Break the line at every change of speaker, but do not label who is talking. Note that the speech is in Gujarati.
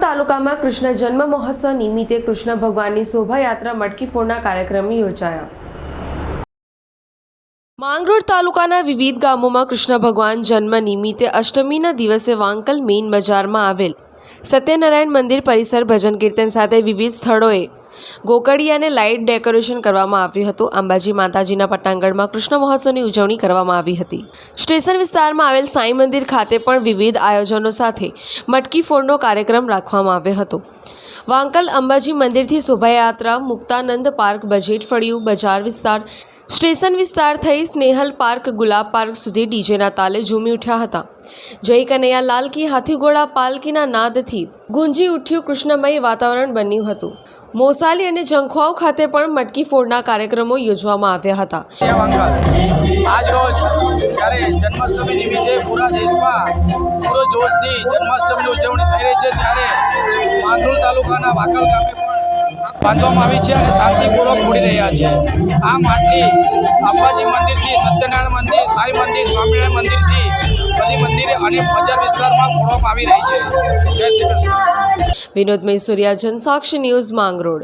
તાલુકામાં કૃષ્ણ જન્મ મહોત્સવ નિમિત્તે કૃષ્ણ ભગવાનની શોભાયાત્રા મટકી ફોડના કાર્યક્રમ યોજાયા. માંગરોળ તાલુકાના વિવિધ ગામોમાં કૃષ્ણ ભગવાન જન્મ નિમિત્તે અષ્ટમીના દિવસે વાંકલ મેઇન બજારમાં આવેલ સત્યનારાયણ મંદિર પરિસર ભજન કીર્તન સાથે વિવિધ સ્થળોએ ગોકળિયાને લાઇટ ડેકોરેશન કરવામાં આવ્યું હતું. અંબાજી માતાજીના પટાંગણમાં કૃષ્ણ મહોત્સવની ઉજવણી કરવામાં આવી હતી. સ્ટેશન વિસ્તારમાં આવેલ સાંઈ મંદિર ખાતે પણ વિવિધ આયોજનો સાથે મટકી ફોડનો કાર્યક્રમ રાખવામાં આવ્યો હતો. વાંકલ અંબાજી મંદિરથી શોભાયાત્રા, મુક્તાનંદ પાર્ક બજેટ ફળિયું, બજાર વિસ્તાર, સ્ટેશન વિસ્તાર થઈ સ્નેહલ પાર્ક, ગુલાબ પાર્ક સુધી ડીજેના તાલે ઝૂમી ઉઠ્યા હતા. જય કનૈયા લાલ કી હાથીઘોડા પાલકીના નાદથી ગુંજી ઉઠ્યું કૃષ્ણમય વાતાવરણ બન્યું હતું. મોસાલી અને જંખવાવ ખાતે પણ મટકી ફોડના કાર્યક્રમો યોજવામાં આવ્યા હતા.
આજ રોજ જ્યારે જન્માષ્ટમી નિમિત્તે પૂરા દેશમાં પૂરો જોશથી જન્માષ્ટમીની ઉજવણી થઈ રહી છે, ત્યારે માંગરોળ તાલુકાના વાકલ ગામે પણ બાંધવામાં આવી છે અને શાંતિપૂર્વક ઉડી રહ્યા છે. આ માટલી અંબાજી મંદિરથી, સત્યનારાયણ મંદિર, સાંઈ મંદિર, સ્વામિનારાયણ મંદિરથી બધી મંદિરે અને બજાર વિસ્તારમાં ફોડવામાં આવી રહી છે.
વિનોદ મૈસુરિયા, જનસાક્ષી ન્યૂઝ માંગરોળ.